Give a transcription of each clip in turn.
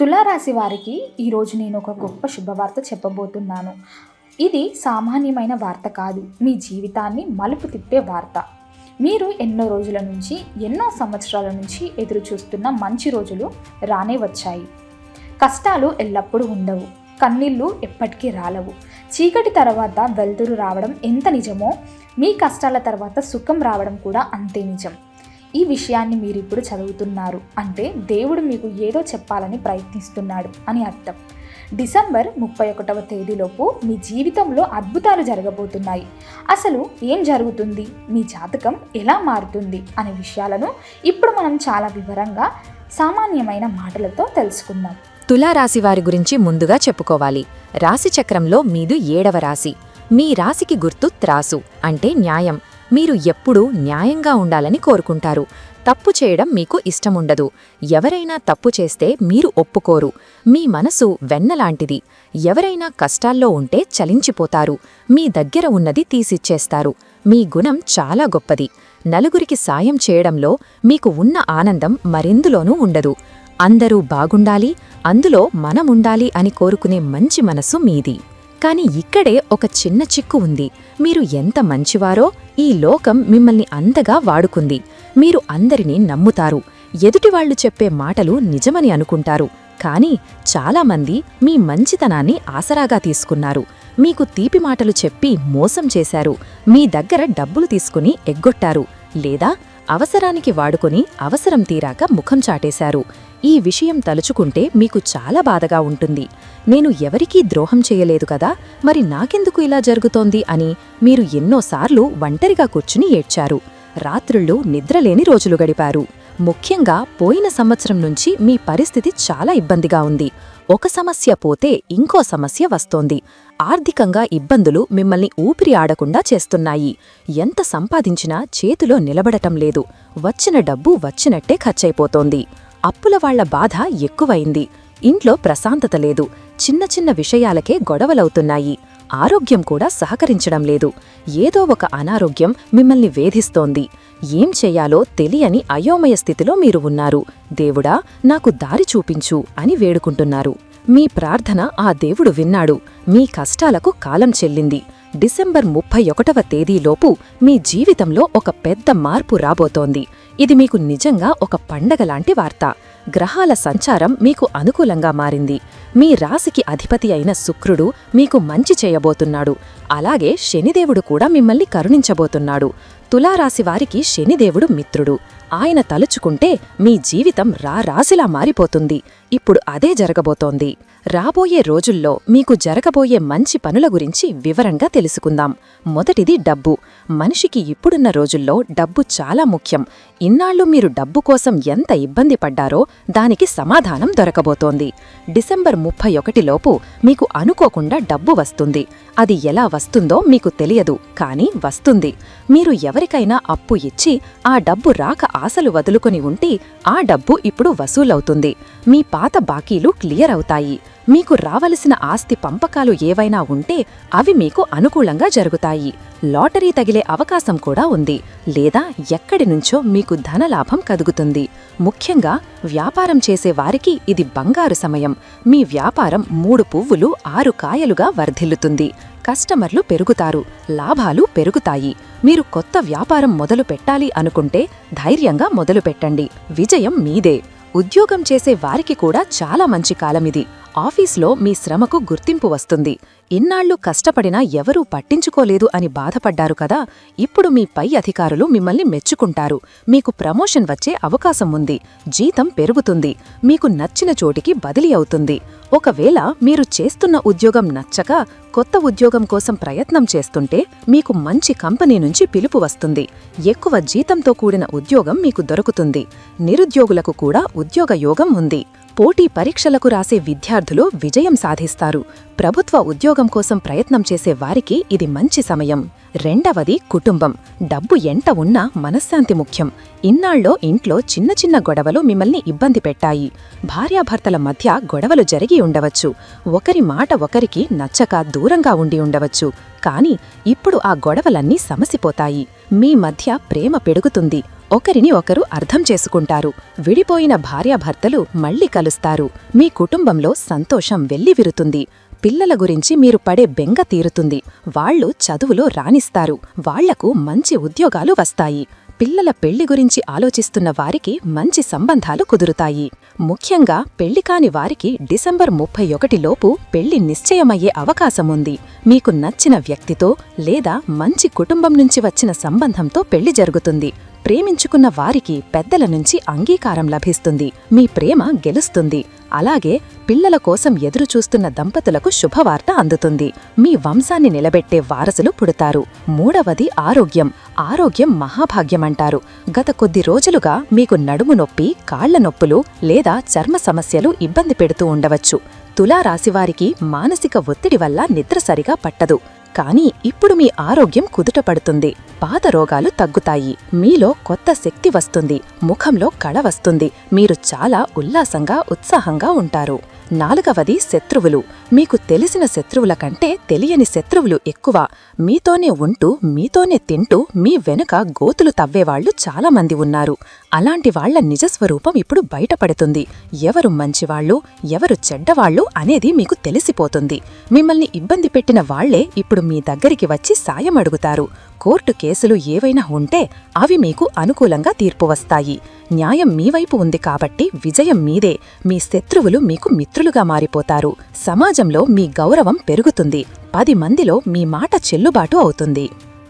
తులారాశి వారికి ఈరోజు నేను ఒక గొప్ప శుభవార్త చెప్పబోతున్నాను. ఇది సామాన్యమైన వార్త కాదు. మీ జీవితాన్ని మలుపు తిప్పే వార్త. మీరు ఎన్నో రోజుల నుంచి ఎన్నో సంవత్సరాల నుంచి ఎదురు చూస్తున్న మంచి రోజులు రానే వచ్చాయి. కష్టాలు ఎల్లప్పుడూ ఉండవు. కన్నీళ్ళు ఎప్పటికీ రాలవు. చీకటి తర్వాత వెలుతురు రావడం ఎంత నిజమో మీ కష్టాల తర్వాత సుఖం రావడం కూడా అంతే నిజం. ఈ విషయాన్ని మీరు ఇప్పుడు చదువుతున్నారు. అంటే దేవుడు మీకు ఏదో చెప్పాలని ప్రయత్నిస్తున్నాడు అని అర్థం. డిసెంబర్ ముప్పై ఒకటవ తేదీలోపు మీ జీవితంలో అద్భుతాలు జరగబోతున్నాయి. అసలు ఏం జరుగుతుంది? మీ జాతకం ఎలా మారుతుంది? అనే విషయాలను ఇప్పుడు మనం చాలా వివరంగా సామాన్యమైన మాటలతో తెలుసుకుందాం. తులారాశి వారి గురించి ముందుగా చెప్పుకోవాలి. రాశి చక్రంలో మీదు ఏడవ రాశి. మీ రాశికి గుర్తు త్రాసు అంటే న్యాయం. మీరు ఎప్పుడూ న్యాయంగా ఉండాలని కోరుకుంటారు. తప్పు చేయడం మీకు ఇష్టముండదు. ఎవరైనా తప్పు చేస్తే మీరు ఒప్పుకోరు. మీ మనసు వెన్నలాంటిది. ఎవరైనా కష్టాల్లో ఉంటే చలించిపోతారు. మీ దగ్గర ఉన్నది తీసిచ్చేస్తారు. మీ గుణం చాలా గొప్పది. నలుగురికి సాయం చేయడంలో మీకు ఉన్న ఆనందం మరెందులోనూ ఉండదు. అందరూ బాగుండాలి. అందులో మనముండాలి అని కోరుకునే మంచి మనసు మీది. కానీ ఇక్కడే ఒక చిన్న చిక్కు ఉంది. మీరు ఎంత మంచివారో ఈ లోకం మిమ్మల్ని అంతగా వాడుకుంది. మీరు అందరినీ నమ్ముతారు. ఎదుటివాళ్ళు చెప్పే మాటలు నిజమని అనుకుంటారు. కానీ చాలామంది మీ మంచితనాన్ని ఆసరాగా తీసుకున్నారు. మీకు తీపి మాటలు చెప్పి మోసం చేశారు. మీ దగ్గర డబ్బులు తీసుకుని ఎగ్గొట్టారు. లేదా అవసరానికి వాడుకొని అవసరం తీరాక ముఖం చాటేశారు. ఈ విషయం తలుచుకుంటే మీకు చాలా బాధగా ఉంటుంది. నేను ఎవరికీ ద్రోహం చేయలేదు కదా మరి నాకెందుకు ఇలా జరుగుతోంది అని మీరు ఎన్నోసార్లు ఒంటరిగా కూర్చుని ఏడ్చారు. రాత్రుళ్ళు నిద్రలేని రోజులు గడిపారు. ముఖ్యంగా పోయిన సంవత్సరం నుంచి మీ పరిస్థితి చాలా ఇబ్బందిగా ఉంది. ఒక సమస్య పోతే ఇంకో సమస్య వస్తోంది. ఆర్థికంగా ఇబ్బందులు మిమ్మల్ని ఊపిరి ఆడకుండా చేస్తున్నాయి. ఎంత సంపాదించినా చేతిలో నిలబడటం లేదు. వచ్చిన డబ్బు వచ్చినట్టే ఖర్చయిపోతోంది అప్పుల వాళ్ళ బాధ ఎక్కువైంది. ఇంట్లో ప్రశాంతత లేదు. చిన్న చిన్న విషయాలకే గొడవలవుతున్నాయి. ఆరోగ్యం కూడా సహకరించడం లేదు. ఏదో ఒక అనారోగ్యం మిమ్మల్ని వేధిస్తోంది. ఏం చెయ్యాలో తెలియని అయోమయ స్థితిలో మీరు ఉన్నారు. దేవుడా నాకు దారి చూపించు అని వేడుకుంటున్నారు. మీ ప్రార్థన ఆ దేవుడు విన్నాడు. మీ కష్టాలకు కాలం చెల్లింది. డిసెంబర్ ముప్పై ఒకటవ తేదీలోపు మీ జీవితంలో ఒక పెద్ద మార్పు రాబోతోంది. ఇది మీకు నిజంగా ఒక పండగలాంటి వార్త. గ్రహాల సంచారం మీకు అనుకూలంగా మారింది. మీ రాశికి అధిపతి అయిన శుక్రుడు మీకు మంచి చేయబోతున్నాడు. అలాగే శనిదేవుడు కూడా మిమ్మల్ని కరుణించబోతున్నాడు. తులారాశి వారికి శనిదేవుడు మిత్రుడు. ఆయన తలుచుకుంటే మీ జీవితం రా రాశిలా మారిపోతుంది. ఇప్పుడు అదే జరగబోతోంది. రాబోయే రోజుల్లో మీకు జరగబోయే మంచి పనుల గురించి వివరంగా తెలుసుకుందాం. మొదటిది డబ్బు. మనిషికి ఇప్పుడున్న రోజుల్లో డబ్బు చాలా ముఖ్యం. ఇన్నాళ్ళు మీరు డబ్బు కోసం ఎంత ఇబ్బంది పడ్డారో దానికి సమాధానం దొరకబోతోంది. డిసెంబర్ ముప్పై ఒకటిలోపు మీకు అనుకోకుండా డబ్బు వస్తుంది. అది ఎలా వస్తుందో మీకు తెలియదు కానీ వస్తుంది. మీరు ఎవరికైనా అప్పు ఇచ్చి ఆ డబ్బు రాక ఆశలు వదులుకొని ఉంటే ఆ డబ్బు ఇప్పుడు వసూలవుతుంది. మీ పాత బాకీలు క్లియర్ అవుతాయి. మీకు రావలసిన ఆస్తి పంపకాలు ఏవైనా ఉంటే అవి మీకు అనుకూలంగా జరుగుతాయి. లాటరీ తగిలే అవకాశం కూడా ఉంది. లేదా ఎక్కడి నుంచో మీకు ధనలాభం కదుగుతుంది. ముఖ్యంగా వ్యాపారం చేసే వారికి ఇది బంగారు సమయం. మీ వ్యాపారం మూడు పువ్వులు ఆరు కాయలుగా వర్ధిల్లుతుంది. కస్టమర్లు పెరుగుతారు. లాభాలు పెరుగుతాయి. మీరు కొత్త వ్యాపారం మొదలు పెట్టాలి అనుకుంటే ధైర్యంగా మొదలు పెట్టండి. విజయం మీదే. ఉద్యోగం చేసే వారికి కూడా చాలా మంచి కాలమిది. ఆఫీస్లో మీ శ్రమకు గుర్తింపు వస్తుంది. ఇన్నాళ్ళు కష్టపడినా ఎవరూ పట్టించుకోలేదు అని బాధపడ్డారు కదా. ఇప్పుడు మీ పై అధికారులు మిమ్మల్ని మెచ్చుకుంటారు. మీకు ప్రమోషన్ వచ్చే అవకాశం ఉంది. జీతం పెరుగుతుంది. మీకు నచ్చిన చోటికి బదిలీ అవుతుంది. ఒకవేళ మీరు చేస్తున్న ఉద్యోగం నచ్చక కొత్త ఉద్యోగం కోసం ప్రయత్నం చేస్తుంటే మీకు మంచి కంపెనీ నుంచి పిలుపు వస్తుంది. ఎక్కువ జీతంతో కూడిన ఉద్యోగం మీకు దొరుకుతుంది. నిరుద్యోగులకు కూడా ఉద్యోగ యోగం ఉంది. పోటీ పరీక్షలకు రాసే విద్యార్థులు విజయం సాధిస్తారు. ప్రభుత్వ ఉద్యోగం కోసం ప్రయత్నం చేసే వారికి ఇది మంచి సమయం. రెండవది కుటుంబం. డబ్బు ఎంట ఉన్నా మనశ్శాంతి ముఖ్యం. ఇన్నాళ్ళో ఇంట్లో చిన్న చిన్న గొడవలు మిమ్మల్ని ఇబ్బంది పెట్టాయి. భార్యాభర్తల మధ్య గొడవలు జరిగి ఉండవచ్చు. ఒకరి మాట ఒకరికి నచ్చక దూరంగా ఉండి ఉండవచ్చు. కాని ఇప్పుడు ఆ గొడవలన్నీ సమసిపోతాయి. మీ మధ్య ప్రేమ పెరుగుతుంది. ఒకరిని ఒకరు అర్థం చేసుకుంటారు. విడిపోయిన భార్యాభర్తలు మళ్ళీ కలుస్తారు. మీ కుటుంబంలో సంతోషం వెల్లివిరుతుంది పిల్లల గురించి మీరు పడే బెంగ తీరుతుంది. వాళ్ళు చదువులో రాణిస్తారు. వాళ్ళకు మంచి ఉద్యోగాలు వస్తాయి. పిల్లల పెళ్ళి గురించి ఆలోచిస్తున్న వారికి మంచి సంబంధాలు కుదురుతాయి. ముఖ్యంగా పెళ్ళి కాని వారికి డిసెంబర్ ముప్పై ఒకటిలోపు పెళ్ళి నిశ్చయమయ్యే అవకాశముంది మీకు నచ్చిన వ్యక్తితో లేదా మంచి కుటుంబం నుంచి వచ్చిన సంబంధంతో పెళ్ళి జరుగుతుంది. ప్రేమించుకున్న వారికి పెద్దల నుంచి అంగీకారం లభిస్తుంది. మీ ప్రేమ గెలుస్తుంది. అలాగే పిల్లల కోసం ఎదురుచూస్తున్న దంపతులకు శుభవార్త అందుతుంది. మీ వంశాన్ని నిలబెట్టే వారసులు పుడతారు. మూడవది ఆరోగ్యం. ఆరోగ్యం మహాభాగ్యమంటారు. గత కొద్ది రోజులుగా మీకు నడుము నొప్పి కాళ్ళ నొప్పులు లేదా చర్మ సమస్యలు ఇబ్బంది పెడుతూ ఉండవచ్చు. తులారాశివారికి మానసిక ఒత్తిడి వల్ల నిద్ర సరిగా పట్టదు. కానీ ఇప్పుడు మీ ఆరోగ్యం కుదుటపడుతుంది పాత రోగాలు తగ్గుతాయి. మీలో కొత్త శక్తి వస్తుంది. ముఖంలో కళ వస్తుంది. మీరు చాలా ఉల్లాసంగా ఉత్సాహంగా ఉంటారు. నాలుగవది శత్రువులు. మీకు తెలిసిన శత్రువుల కంటే తెలియని శత్రువులు ఎక్కువ. మీతోనే ఉంటూ మీతోనే తింటూ మీ వెనుక గోతులు తవ్వేవాళ్ళు చాలామంది ఉన్నారు. అలాంటి వాళ్ళ నిజస్వరూపం ఇప్పుడు బయటపడుతుంది. ఎవరు మంచివాళ్ళు ఎవరు చెడ్డవాళ్ళు అనేది మీకు తెలిసిపోతుంది. మిమ్మల్ని ఇబ్బంది పెట్టిన వాళ్ళే ఇప్పుడు మీ దగ్గరికి వచ్చి సాయం అడుగుతారు. కోర్టు కేసులు ఏవైనా ఉంటే అవి మీకు అనుకూలంగా తీర్పు వస్తాయి. న్యాయం మీ వైపు ఉంది కాబట్టి విజయం మీదే. మీ శత్రువులు మీకు మిత్రులుగా మారిపోతారు. సమాజంలో మీ గౌరవం పెరుగుతుంది. పది మందిలో మీ మాట చెల్లుబాటు అవుతుంది.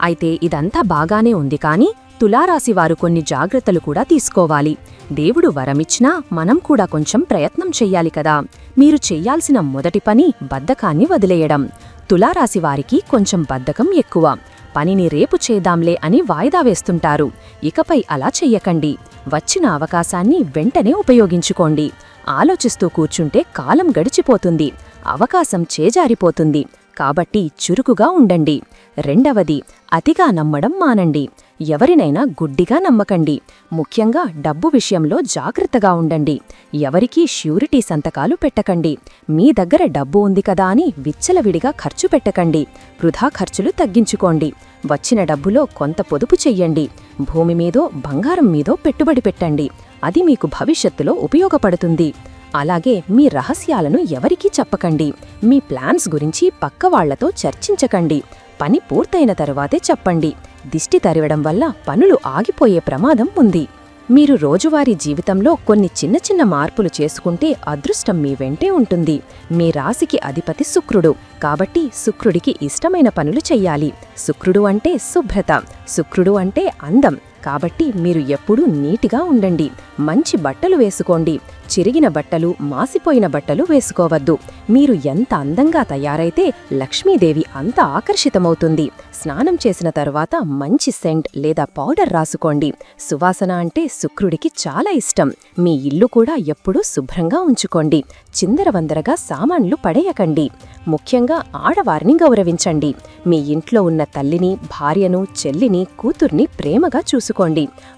అయితే ఇదంతా బాగానే ఉంది కానీ తులారాశివారు కొన్ని జాగ్రత్తలు కూడా తీసుకోవాలి. దేవుడు వరమిచ్చినా మనం కూడా కొంచెం ప్రయత్నం చెయ్యాలి కదా. మీరు చెయ్యాల్సిన మొదటి పని బద్ధకాన్ని వదిలేయడం. తులారాశివారికి కొంచెం బద్ధకం ఎక్కువ. పనిని రేపు చేద్దాంలే అని వాయిదా వేస్తుంటారు. ఇకపై అలా చెయ్యకండి. వచ్చిన అవకాశాన్ని వెంటనే ఉపయోగించుకోండి. ఆలోచిస్తూ కూర్చుంటే కాలం గడిచిపోతుంది. అవకాశం చేజారిపోతుంది. కాబట్టి చురుకుగా ఉండండి. రెండవది అతిగా నమ్మడం మానండి. ఎవరినైనా గుడ్డిగా నమ్మకండి. ముఖ్యంగా డబ్బు విషయంలో జాగ్రత్తగా ఉండండి. ఎవరికీ ష్యూరిటీ సంతకాలు పెట్టకండి. మీ దగ్గర డబ్బు ఉంది కదా అని విచ్చలవిడిగా ఖర్చు పెట్టకండి. వృధా ఖర్చులు తగ్గించుకోండి. వచ్చిన డబ్బులో కొంత పొదుపు చెయ్యండి. భూమి మీదో బంగారం మీదో పెట్టుబడి పెట్టండి. అది మీకు భవిష్యత్తులో ఉపయోగపడుతుంది. అలాగే మీ రహస్యాలను ఎవరికీ చెప్పకండి. మీ ప్లాన్స్ గురించి పక్కవాళ్ళతో చర్చించకండి. పని పూర్తయిన తరువాతే చెప్పండి. దిష్టి తరివడం వల్ల పనులు ఆగిపోయే ప్రమాదం ఉంది. మీరు రోజువారీ జీవితంలో కొన్ని చిన్న చిన్న మార్పులు చేసుకుంటే అదృష్టం మీ వెంటే ఉంటుంది. మీ రాశికి అధిపతి శుక్రుడు. కాబట్టి శుక్రుడికి ఇష్టమైన పనులు చెయ్యాలి. శుక్రుడు అంటే శుభ్రత. శుక్రుడు అంటే అందం. కాబట్టి మీరు ఎప్పుడూ నీటిగా ఉండండి. మంచి బట్టలు వేసుకోండి. చిరిగిన బట్టలు మాసిపోయిన బట్టలు వేసుకోవద్దు. మీరు ఎంత అందంగా తయారైతే లక్ష్మీదేవి అంత ఆకర్షితమవుతుంది. స్నానం చేసిన తరువాత మంచి సెంట్ లేదా పౌడర్ రాసుకోండి. సువాసన అంటే శుక్రుడికి చాలా ఇష్టం. మీ ఇల్లు కూడా ఎప్పుడూ శుభ్రంగా ఉంచుకోండి. చిందరవందరగా సామాన్లు పడేయకండి. ముఖ్యంగా ఆడవారిని గౌరవించండి. మీ ఇంట్లో ఉన్న తల్లిని భార్యను చెల్లిని కూతుర్ని ప్రేమగా చూసుకోండి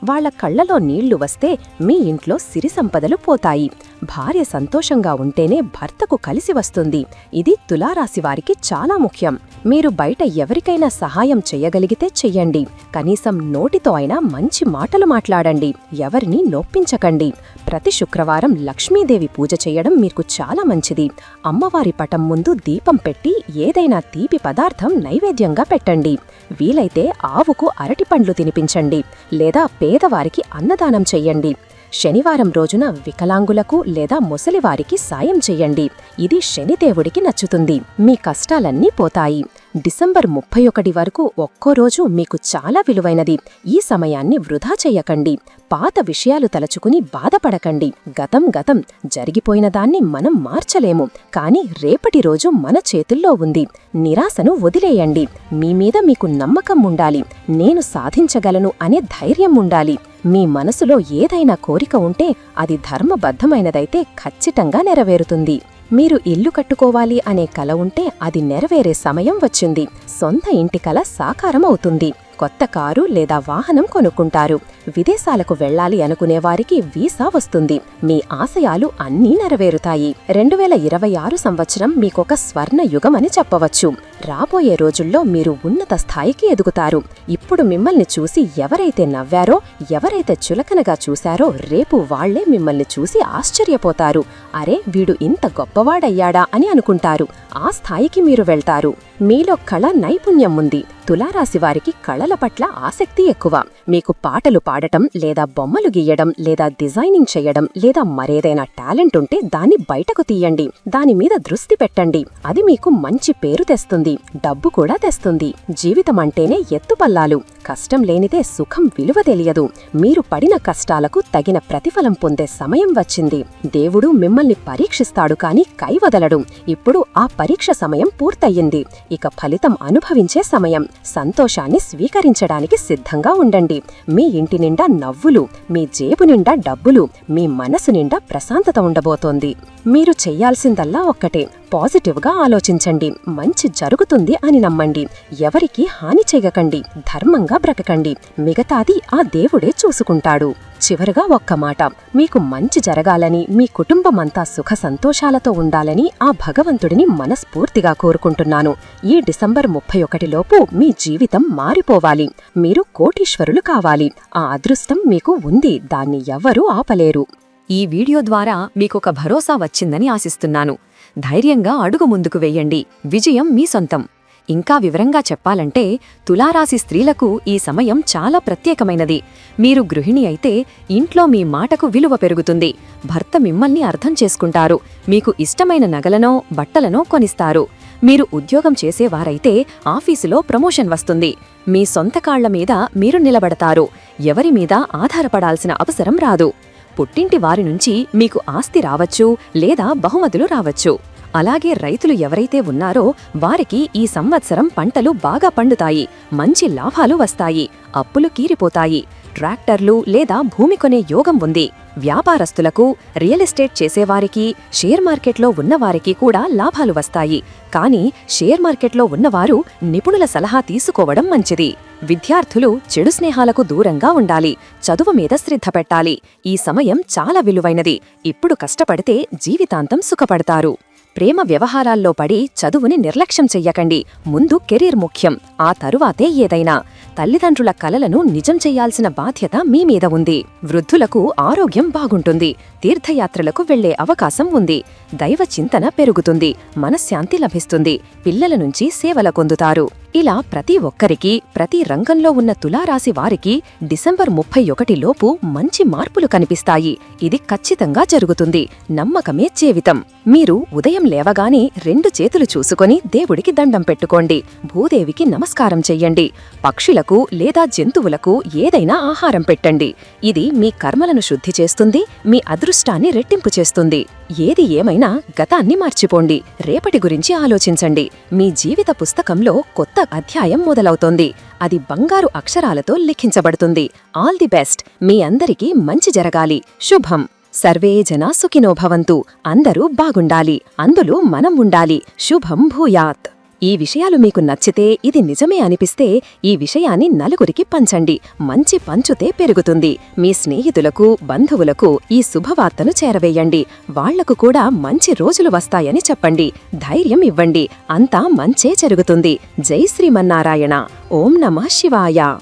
వాళ్ళ కళ్ళలో నీళ్ళు వస్తే మీ ఇంట్లో సిరి సంపదలు పోతాయి. భార్య సంతోషంగా ఉంటేనే భర్తకు కలిసి వస్తుంది. ఇది తులారాశి వారికి చాలా ముఖ్యం. మీరు బయట ఎవరికైనా సహాయం చెయ్యగలిగితే చెయ్యండి. కనీసం నోటితో అయినా మంచి మాటలు మాట్లాడండి. ఎవరిని నొప్పించకండి. ప్రతి శుక్రవారం లక్ష్మీదేవి పూజ చేయడం మీకు చాలా మంచిది. అమ్మవారి పటం ముందు దీపం పెట్టి ఏదైనా తీపి పదార్థం నైవేద్యంగా పెట్టండి. వీలైతే ఆవుకు అరటిపండ్లు తినిపించండి. లేదా పేదవారికి అన్నదానం చెయ్యండి. శనివారం రోజున వికలాంగులకు లేదా ముసలివారికి సాయం చెయ్యండి ఇది శనిదేవుడికి నచ్చుతుంది. మీ కష్టాలన్నీ పోతాయి. డిసెంబర్ ముప్పై ఒకటి వరకు ఒక్కో రోజు మీకు చాలా విలువైనది. ఈ సమయాన్ని వృధా చెయ్యకండి పాత విషయాలు తలచుకుని బాధపడకండి. గతం గతం జరిగిపోయిన దాన్ని మనం మార్చలేము. కాని రేపటి రోజు మన చేతుల్లో ఉంది. నిరాశను వదిలేయండి. మీ మీద మీకు నమ్మకం ఉండాలి. నేను సాధించగలను అనే ధైర్యం ఉండాలి. మీ మనసులో ఏదైనా కోరిక ఉంటే అది ధర్మబద్ధమైనదైతే ఖచ్చితంగా నెరవేరుతుంది. మీరు ఇల్లు కట్టుకోవాలి అనే కల ఉంటే అది నెరవేరే సమయం వచ్చింది. సొంత ఇంటి కల సాకారం అవుతుంది. కొత్త కారు లేదా వాహనం కొనుక్కుంటారు. విదేశాలకు వెళ్ళాలి అనుకునేవారికి వీసా వస్తుంది. మీ ఆశయాలు అన్నీ నెరవేరుతాయి. రెండు వేల ఇరవై ఆరు సంవత్సరం మీకొక స్వర్ణ యుగమని చెప్పవచ్చు. రాబోయే రోజుల్లో మీరు ఉన్నత స్థాయికి ఎదుగుతారు. ఇప్పుడు మిమ్మల్ని చూసి ఎవరైతే నవ్వారో ఎవరైతే చులకనగా చూశారో రేపు వాళ్ళే మిమ్మల్ని చూసి ఆశ్చర్యపోతారు. అరే వీడు ఇంత గొప్పవాడయ్యాడా అని అనుకుంటారు. ఆ స్థాయికి మీరు వెళ్తారు. మీలో కళ నైపుణ్యం ఉంది. తులారాశి వారికి కళల పట్ల ఆసక్తి ఎక్కువ. మీకు పాటలు పాడటం లేదా బొమ్మలు గీయడం లేదా డిజైనింగ్ చేయడం లేదా మరేదైనా టాలెంట్ ఉంటే దాన్ని బయటకు తీయండి. దాని మీద దృష్టి పెట్టండి. అది మీకు మంచి పేరు తెస్తుంది. డబ్బు కూడా తెస్తుంది. జీవితం అంటేనే ఎత్తుపల్లాలు. కష్టం లేనిదే సుఖం విలువ తెలియదు. మీరు పడిన కష్టాలకు తగిన ప్రతిఫలం పొందే సమయం వచ్చింది. దేవుడు మిమ్మల్ని పరీక్షిస్తాడు కాని కైవదలడు ఇప్పుడు ఆ పరీక్ష సమయం పూర్తయింది ఇక ఫలితం అనుభవించే సమయం. సంతోషాన్ని స్వీకరించడానికి సిద్ధంగా ఉండండి. మీ ఇంటి నిండా నవ్వులు మీ జేబు నిండా డబ్బులు మీ మనసు నిండా ప్రశాంతత ఉండబోతోంది. మీరు చెయ్యాల్సిందల్లా ఒక్కటే. పాజిటివ్గా ఆలోచించండి. మంచి జరుగుతుంది అని నమ్మండి. ఎవరికి హాని చేయకండి. ధర్మంగా బ్రతకండి. మిగతాది ఆ దేవుడే చూసుకుంటాడు. చివరగా ఒక్క మాట. మీకు మంచి జరగాలని మీ కుటుంబమంతా సుఖ సంతోషాలతో ఉండాలని ఆ భగవంతుడిని మనస్ఫూర్తిగా కోరుకుంటున్నాను. ఈ డిసెంబర్ ముప్పై ఒకటిలోపు మీ జీవితం మారిపోవాలి. మీరు కోటీశ్వరులు కావాలి. ఆ అదృష్టం మీకు ఉంది. దాన్ని ఎవ్వరూ ఆపలేరు. ఈ వీడియో ద్వారా మీకొక భరోసా వచ్చిందని ఆశిస్తున్నాను. ధైర్యంగా అడుగు ముందుకు వెయ్యండి విజయం మీ సొంతం. ఇంకా వివరంగా చెప్పాలంటే తులారాశి స్త్రీలకు ఈ సమయం చాలా ప్రత్యేకమైనది. మీరు గృహిణి అయితే ఇంట్లో మీ మాటకు విలువ పెరుగుతుంది. భర్త మిమ్మల్ని అర్థం చేసుకుంటారు. మీకు ఇష్టమైన నగలనో బట్టలనో కొనిస్తారు. మీరు ఉద్యోగం చేసేవారైతే ఆఫీసులో ప్రమోషన్ వస్తుంది. మీ సొంత కాళ్ళ మీద మీరు నిలబడతారు. ఎవరి మీద ఆధారపడాల్సిన అవసరం రాదు. పుట్టింటి వారి నుంచి మీకు ఆస్తి రావచ్చు లేదా బహుమతులు రావచ్చు. అలాగే రైతులు ఎవరైతే ఉన్నారో వారికి ఈ సంవత్సరం పంటలు బాగా పండుతాయి మంచి లాభాలు వస్తాయి అప్పులు కీరిపోతాయి ట్రాక్టర్లు లేదా భూమి కొనే యోగం ఉంది. వ్యాపారస్తులకు రియల్ ఎస్టేట్ చేసేవారికి షేర్ మార్కెట్లో ఉన్నవారికి కూడా లాభాలు వస్తాయి. కానీ షేర్ మార్కెట్లో ఉన్నవారు నిపుణుల సలహా తీసుకోవడం మంచిది. విద్యార్థులు చెడు స్నేహాలకు దూరంగా ఉండాలి. చదువు మీద శ్రద్ధ పెట్టాలి. ఈ సమయం చాలా విలువైనది. ఇప్పుడు కష్టపడితే జీవితాంతం సుఖపడతారు. ప్రేమ వ్యవహారాల్లో పడి చదువుని నిర్లక్ష్యం చెయ్యకండి. ముందు కెరీర్ ముఖ్యం. ఆ తరువాతే ఏదైనా. తల్లిదండ్రుల కలలను నిజం చెయ్యాల్సిన బాధ్యత మీ మీద ఉంది. వృద్ధులకు ఆరోగ్యం బాగుంటుంది. తీర్థయాత్రలకు వెళ్ళే అవకాశం ఉంది. దైవ చింతన పెరుగుతుంది మనశ్శాంతి లభిస్తుంది పిల్లల నుంచి సేవల పొందుతారు. ఇలా ప్రతి ఒక్కరికి ప్రతి రంగంలో ఉన్న తులారాశి వారికి డిసెంబర్ ముప్పై ఒకటిలోపు మంచి మార్పులు కనిపిస్తాయి. ఇది ఖచ్చితంగా జరుగుతుంది. నమ్మకమే జీవితం. మీరు ఉదయం లేవగానే రెండు చేతులు చూసుకొని దేవుడికి దండం పెట్టుకోండి. భూదేవికి నమస్కారం చెయ్యండి. పక్షులకు లేదా జంతువులకు ఏదైనా ఆహారం పెట్టండి. ఇది మీ కర్మలను శుద్ధి చేస్తుంది మీ అదృష్టాన్ని రెట్టింపు చేస్తుంది. ఏది ఏమైనా గతాన్ని మర్చిపోండి. రేపటి గురించి ఆలోచించండి. మీ జీవిత పుస్తకంలో కొత్త అధ్యాయం మొదలవుతోంది. అది బంగారు అక్షరాలతో లిఖించబడుతుంది. All the best. మీ అందరికీ మంచి జరగాలి. శుభం. సర్వే జనా సుఖినో భవంతు. అందరూ బాగుండాలి. అందులో మనం ఉండాలి. శుభం భూయాత్. ఈ విషయాలు మీకు నచ్చితే ఇది నిజమే అనిపిస్తే ఈ విషయాన్ని నలుగురికి పంచండి. మంచి పంచుతే పెరుగుతుంది. మీ స్నేహితులకు బంధువులకు ఈ శుభవార్తను చేరవేయండి. వాళ్ళకు కూడా మంచి రోజులు వస్తాయని చెప్పండి. ధైర్యం ఇవ్వండి. అంతా మంచే జరుగుతుంది. జై శ్రీమన్నారాయణ. ఓం నమ శివాయ.